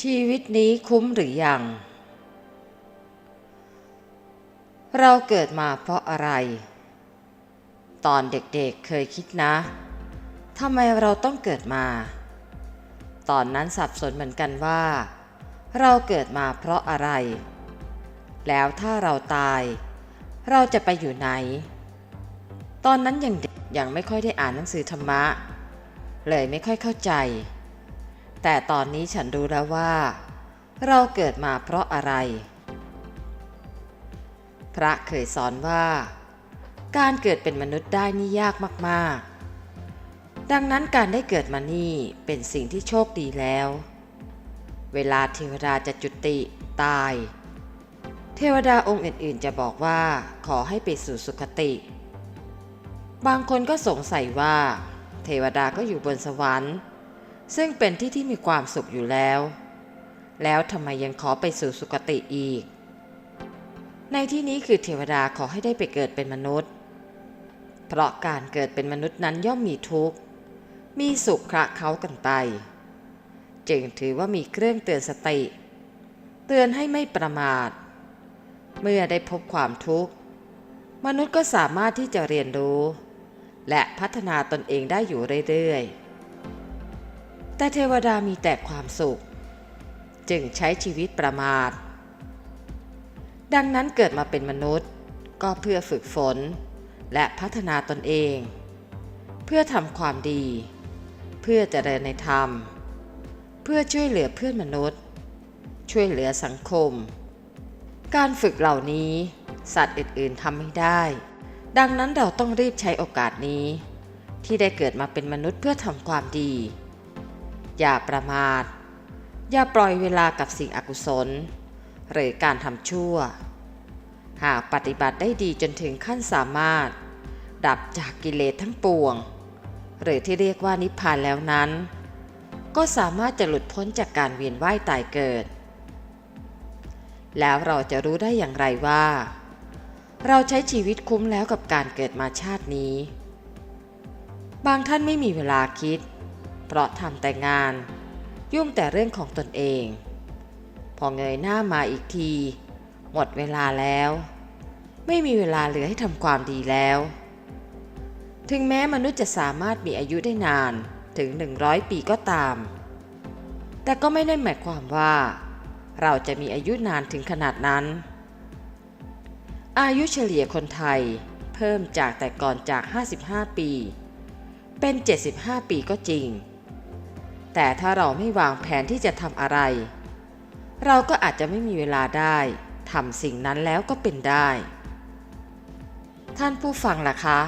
ชีวิตนี้คุ้มหรือยัง เราเกิดมาเพราะอะไร ตอนเด็กๆเเคยคิดนะ ทำไมเราต้องเกิดมา ตอนนั้นสับสนเหมือนกันว่า เราเกิดมาเพราะอะไร แล้วถ้าเราตาย เราจะไปอยู่ไหน ตอนนั้นยังเด็กยังไม่ค่อยได้อ่านหนังสือธรรมะ เลยไม่ค่อยเข้าใจ แต่ตอนนี้ฉันรู้แล้วว่า เราเกิดมาเพราะอะไร พระเคยสอนว่า การเกิดเป็นมนุษย์ได้นี่ยากมากๆ ดังนั้นการได้เกิดมานี่เป็นสิ่งที่โชคดีแล้ว เวลาเทวดาจะจุติตาย เทวดาองค์อื่นๆ จะบอกว่าขอให้ไปสู่สุคติ บางคนก็สงสัยว่า เทวดาก็อยู่บนสวรรค์ ซึ่งเป็นที่ที่มีความสุขอยู่แล้ว แล้วทำไมยังขอไปสู่สุคติอีก ในที่นี้คือเทวดาขอให้ได้ไปเกิดเป็นมนุษย์ เพราะการเกิดเป็นมนุษย์นั้นย่อมมีทุกข์ มีสุขคระเขากันไป จึงถือว่ามีเครื่องเตือนสติ เตือนให้ไม่ประมาท เมื่อได้พบความทุกข์ มนุษย์ก็สามารถที่จะเรียนรู้ และพัฒนาตนเองได้อยู่เรื่อยๆ แต่เทวดามีแต่ความสุข จึงใช้ชีวิตประมาท ดังนั้นเกิดมาเป็นมนุษย์ก็เพื่อฝึกฝน และพัฒนาตนเอง เพื่อทำความดี เพื่อเจริญในธรรม เพื่อช่วยเหลือเพื่อนมนุษย์ ช่วยเหลือสังคม การฝึกเหล่านี้สัตว์อื่นๆทำไม่ได้ ดังนั้นเราต้องรีบใช้โอกาสนี้ ที่ได้เกิดมาเป็นมนุษย์เพื่อทำความดี อย่าประมาท อย่าปล่อยเวลากับสิ่งอกุศล หรือการทำชั่ว หากปฏิบัติได้ดีจนถึงขั้นสามารถ ดับจากกิเลสทั้งปวง หรือที่เรียกว่านิพพานแล้วนั้น ก็สามารถจะหลุดพ้นจากการเวียนว่ายตายเกิด แล้วเราจะรู้ได้อย่างไรว่า เราใช้ชีวิตคุ้มแล้วกับการเกิดมาชาตินี้ บางท่านไม่มีเวลาคิด เพราะทำแต่งาน ยุ่งแต่เรื่องของตนเอง พอเงยหน้ามาอีกที หมดเวลาแล้ว ไม่มีเวลาเหลือให้ทำความดีแล้ว ถึงแม้มนุษย์จะสามารถมีอายุได้นานถึง 100 ปีก็ตาม แต่ก็ไม่ได้หมายความว่า เราจะมีอายุนานถึงขนาดนั้น อายุเฉลี่ยคนไทยเพิ่มจากแต่ก่อนจาก 55 ปี เป็น 75 ปีก็จริง แต่ถ้าเราไม่วางแผนที่จะทำอะไร เราก็อาจจะไม่มีเวลาได้ทำสิ่งนั้นแล้วก็เป็นได้ ท่านผู้ฟังล่ะคะ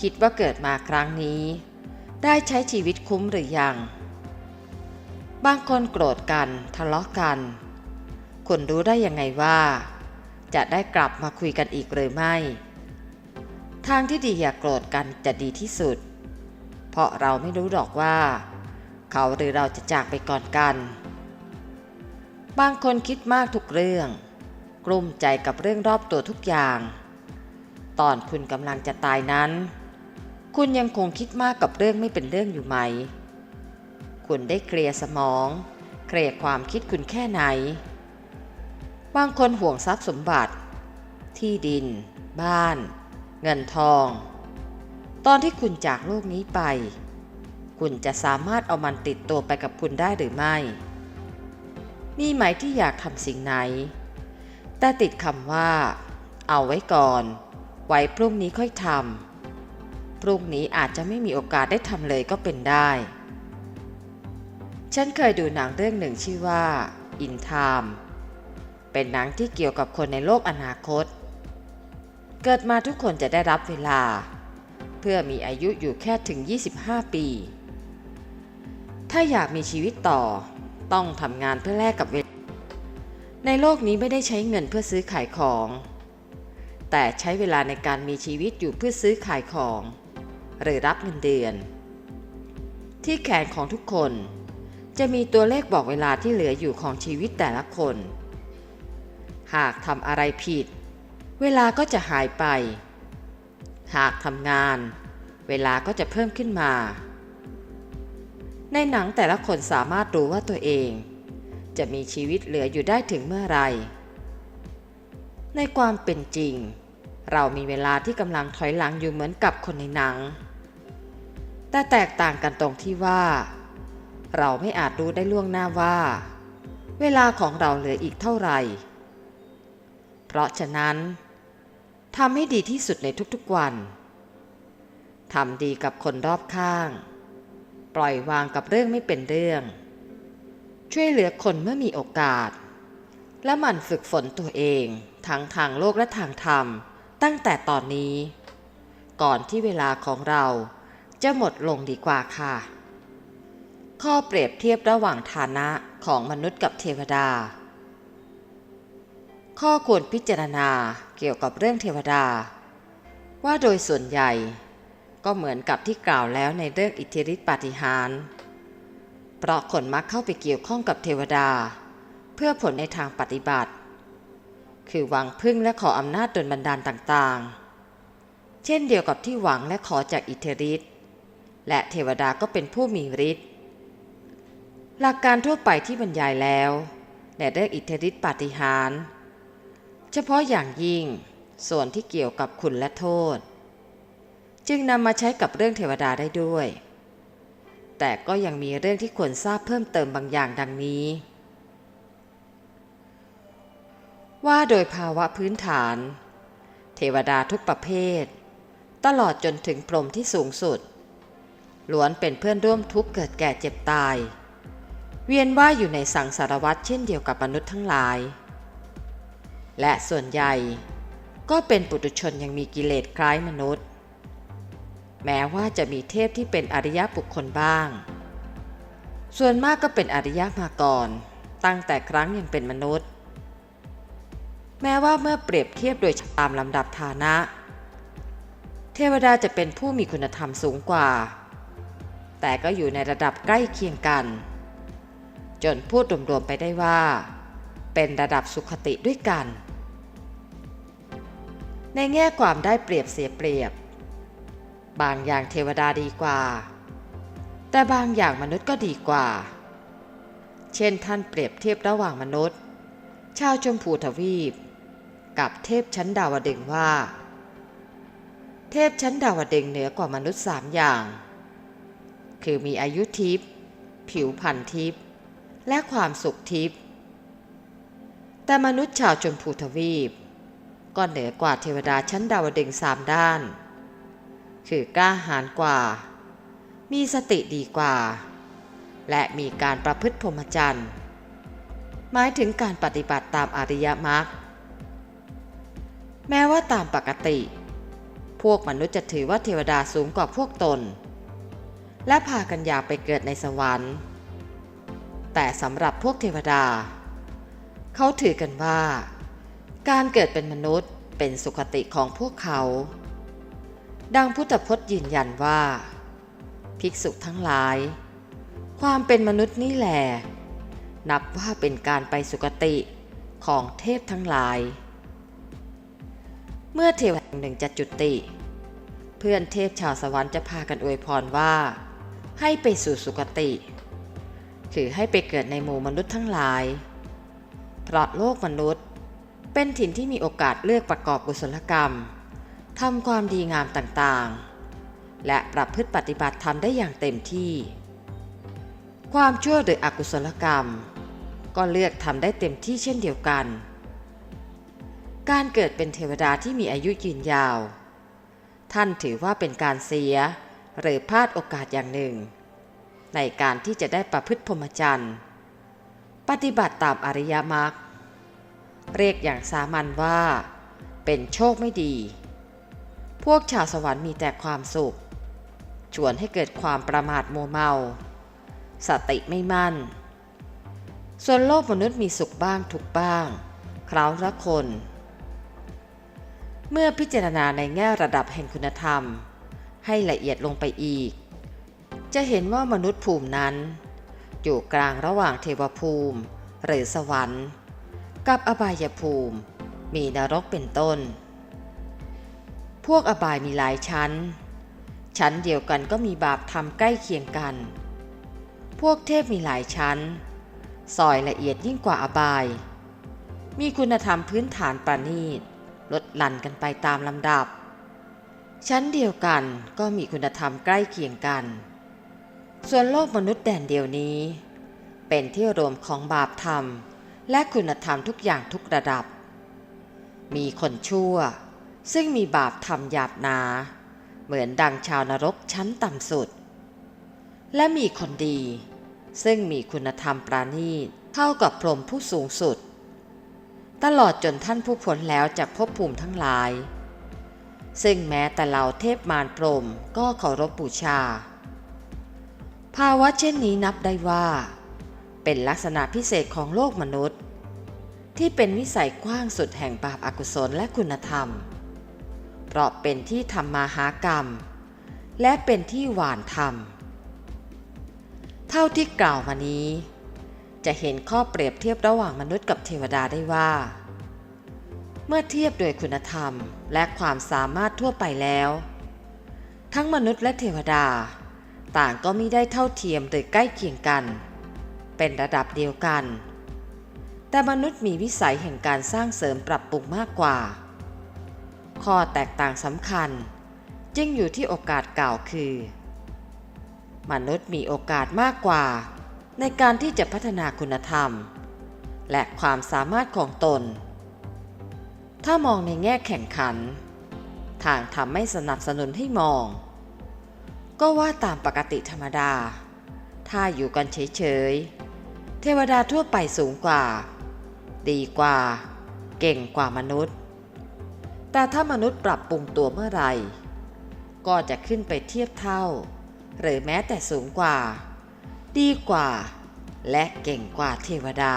คิดว่าเกิดมาครั้งนี้ ได้ใช้ชีวิตคุ้มหรือยัง บางคนโกรธกันทะเลาะกัน คุณรู้ได้ยังไงว่า จะได้กลับมาคุยกันอีกหรือไม่ ทางที่ดีอย่ากโกรธกันจะดีที่สุด เพราะเราไม่รู้หรอกว่า เขาหรือเราจะจากไปก่อนกัน บางคนคิดมากทุกเรื่อง กลุ้มใจกับเรื่องรอบตัวทุกอย่าง ตอนคุณกำลังจะตายนั้น คุณยังคงคิดมากกับเรื่องไม่เป็นเรื่องอยู่ไหม คุณได้เคลียร์สมอง เคลียร์ความคิดคุณแค่ไหน บางคนห่วงทรัพย์สมบัติ ที่ดิน บ้าน เงินทอง ตอนที่คุณจากโลกนี้ไป คุณจะสามารถเอามันติดตัวไปกับคุณได้หรือไม่ มีไหมที่อยากทำสิ่งไหน แต่ติดคำว่า เอาไว้ก่อน ไว้พรุ่งนี้ค่อยทำพรุ่งนี้อาจจะไม่มีโอกาสได้ทำเลยก็เป็นได้ ฉันเคยดูหนังเรื่องหนึ่งชื่อว่า In Time เป็นหนังที่เกี่ยวกับคนในโลกอนาคต เกิดมาทุกคนจะได้รับเวลา เพื่อมีอายุอยู่แค่ถึง 25 ปี ถ้าอยากมีชีวิตต่อ ต้องทำงานเพื่อแลกกับเวลาในโลกนี้ไม่ได้ใช้เงินเพื่อซื้อขายของ แต่ใช้เวลาในการมีชีวิตอยู่เพื่อซื้อขายของ หรือรับเงินเดือน ที่แขนของทุกคน จะมีตัวเลขบอกเวลาที่เหลืออยู่ของชีวิตแต่ละคน หากทำอะไรผิด เวลาก็จะหายไป หากทำงาน เวลาก็จะเพิ่มขึ้นมา ในหนังแต่ละคนสามารถรู้ว่าตัวเอง จะมีชีวิตเหลืออยู่ได้ถึงเมื่อไร ในความเป็นจริง เรามีเวลาที่กำลังถอยหลังอยู่เหมือนกับคนในหนัง แต่แตกต่างกันตรงที่ว่า เราไม่อาจรู้ได้ล่วงหน้าว่า เวลาของเราเหลืออีกเท่าไหร่ เพราะฉะนั้นทำให้ดีที่สุดในทุกๆวันทำดีกับคนรอบข้าง ปล่อยวางกับเรื่องไม่เป็นเรื่อง ช่วยเหลือคนเมื่อมีโอกาส และหมั่นฝึกฝนตัวเองทั้งทางโลกและทางธรรม ตั้งแต่ตอนนี้ ก่อนที่เวลาของเราจะหมดลงดีกว่าค่ะ ข้อเปรียบเทียบระหว่างฐานะของมนุษย์กับเทวดา ข้อควรพิจารณาเกี่ยวกับเรื่องเทวดา ว่าโดยส่วนใหญ่ ก็เหมือนกับที่กล่าวแล้วในเรื่องอิทธิฤทธิปาฏิหาริย์เพราะคนมักเข้าไปเกี่ยวข้องกับเทวดา เพื่อผลในทางปฏิบัติ คือหวังพึ่งและขออำนาจดลบันดาลต่างๆ เช่นเดียวกับที่หวังและขอจากอิทธิฤทธิ์และเทวดาก็เป็นผู้มีฤทธิ์หลักการทั่วไปที่บรรยายแล้วในเรื่องอิทธิฤทธิปาฏิหาริย์เฉพาะอย่างยิ่งส่วนที่เกี่ยวกับคุณและโทษ จึงนำมาใช้กับเรื่องเทวดาได้ด้วย แต่ก็ยังมีเรื่องที่ควรทราบเพิ่มเติมบางอย่างดังนี้ ว่าโดยภาวะพื้นฐาน เทวดาทุกประเภท ตลอดจนถึงพรหมที่สูงสุดล้วนเป็นเพื่อนร่วมทุกข์เกิดแก่เจ็บตาย เวียนว่ายอยู่ในสังสารวัฏเช่นเดียวกับมนุษย์ทั้งหลาย และส่วนใหญ่ก็เป็นปุถุชนยังมีกิเลสคล้ายมนุษย์ แม้ว่าจะมีเทพที่เป็นอริยบุคคลบ้าง ส่วนมากก็เป็นอริยมาก่อน ตั้งแต่ครั้งยังเป็นมนุษย์ แม้ว่าเมื่อเปรียบเทียบโดยตามลำดับฐานะ เทวดาจะเป็นผู้มีคุณธรรมสูงกว่า แต่ก็อยู่ในระดับใกล้เคียงกัน จนพูดรวมๆไปได้ว่า เป็นระดับสุขติด้วยกัน ในแง่ความได้เปรียบเสียเปรียบ บางอย่างเทวดาดีกว่า แต่บางอย่างมนุษย์ก็ดีกว่า เช่นท่านเปรียบเทียบระหว่างมนุษย์ ชาวชมพูทวีป กับเทพชั้นดาวดึงว่า เทพชั้นดาวดึงเหนือกว่ามนุษย์สามอย่าง คือมีอายุทิพย์ผิวพรรณทิพย์และความสุขทิพย์แต่มนุษย์ชาวชมพูทวีปก็เหนือกว่าเทวดาชั้นดาวดึงสามด้าน คือกล้าหาญกว่า มีสติดีกว่า และมีการประพฤติพรหมจรรย์หมายถึงการปฏิบัติตามอริยมรรคแม้ว่าตามปกติ พวกมนุษย์จะถือว่าเทวดาสูงกว่าพวกตน และพากันอยากไปเกิดในสวรรค์ แต่สำหรับพวกเทวดา เขาถือกันว่า การเกิดเป็นมนุษย์เป็นสุขติของพวกเขา ดังพุทธพจน์ยืนยันว่า ภิกษุทั้งหลาย ความเป็นมนุษย์นี่แหละนับว่าเป็นการไปสุคติของเทพทั้งหลาย เมื่อเทวแห่งหนึ่งจะจุติ เพื่อนเทพชาวสวรรค์จะพากันอวยพรว่า ให้ไปสู่สุคติ คือให้ไปเกิดในหมู่มนุษย์ทั้งหลาย เพราะโลกมนุษย์เป็นถิ่นที่มีโอกาสเลือกประกอบกุศลกรรม ทำความดีงามต่างๆ และประพฤติปฏิบัติธรรมได้อย่างเต็มที่ ความชั่วหรืออกุศลกรรม ก็เลือกทำได้เต็มที่เช่นเดียวกัน การเกิดเป็นเทวดาที่มีอายุยืนยาว ท่านถือว่าเป็นการเสียหรือพลาดโอกาสอย่างหนึ่ง ในการที่จะได้ประพฤติพรหมจรรย์ปฏิบัติตามอริยมรรคเรียกอย่างสามัญว่า เป็นโชคไม่ดี พวกชาวสวรรค์มีแต่ความสุข ชวนให้เกิดความประมาทโมเมา สติไม่มั่น ส่วนโลกมนุษย์มีสุขบ้างทุกบ้าง คราวละคน เมื่อพิจารณาในแง่ระดับแห่งคุณธรรม ให้ละเอียดลงไปอีก จะเห็นว่ามนุษย์ภูมินั้น อยู่กลางระหว่างเทวภูมิ หรือสวรรค์ กับอบายภูมิ มีนรกเป็นต้น พวกอบายมีหลายชั้น ชั้นเดียวกันก็มีบาปทำใกล้เคียงกัน พวกเทพมีหลายชั้นซอยละเอียดยิ่งกว่าอบาย มีคุณธรรมพื้นฐานประณีตลดหลั่นกันไปตามลำดับ ชั้นเดียวกันก็มีคุณธรรมใกล้เคียงกัน ส่วนโลกมนุษย์แดนเดียวนี้ เป็นที่รวมของบาปธรรม และคุณธรรมทุกอย่างทุกระดับ มีคนชั่ว ซึ่งมีบาปธรรมหยาบนา เหมือนดังชาวนรกชั้นต่ำสุด และมีคนดี ซึ่งมีคุณธรรมปราณีตเท่ากับพรหมผู้สูงสุด ตลอดจนท่านผู้พ้นแล้วจากภพภูมิทั้งหลาย ซึ่งแม้แต่เราเทพมารพรหมก็เคารพบูชา ภาวะเช่นนี้นับได้ว่า เป็นลักษณะพิเศษของโลกมนุษย์ที่เป็นวิสัยกว้างสุดแห่งบาปอากุศลและคุณธรรม เพราะเป็นที่ทำมาหากรรม และเป็นที่หวานธรรม เท่าที่กล่าวมานี้ จะเห็นข้อเปรียบเทียบระหว่างมนุษย์กับเทวดาได้ว่า เมื่อเทียบโดยคุณธรรมและความสามารถทั่วไปแล้ว ทั้งมนุษย์และเทวดา ต่างก็มิได้เท่าเทียมหรือใกล้เคียงกัน เป็นระดับเดียวกันแต่มนุษย์มีวิสัยแห่งการสร้างเสริมปรับปรุงมากกว่า ข้อแตกต่างสำคัญ จึงอยู่ที่โอกาสเก่าคือ มนุษย์มีโอกาสมากกว่า ในการที่จะพัฒนาคุณธรรม และความสามารถของตน ถ้ามองในแง่แข่งขัน ทางทำไม่สนับสนุนให้มอง ก็ว่าตามปกติธรรมดา ถ้าอยู่กันเฉยๆเทวดาทั่วไปสูงกว่า ดีกว่า เก่งกว่ามนุษย์ แต่ถ้ามนุษย์ปรับปรุงตัวเมื่อไหร่ ก็จะขึ้นไปเทียบเท่า หรือแม้แต่สูงกว่า ดีกว่า และเก่งกว่าเทวดา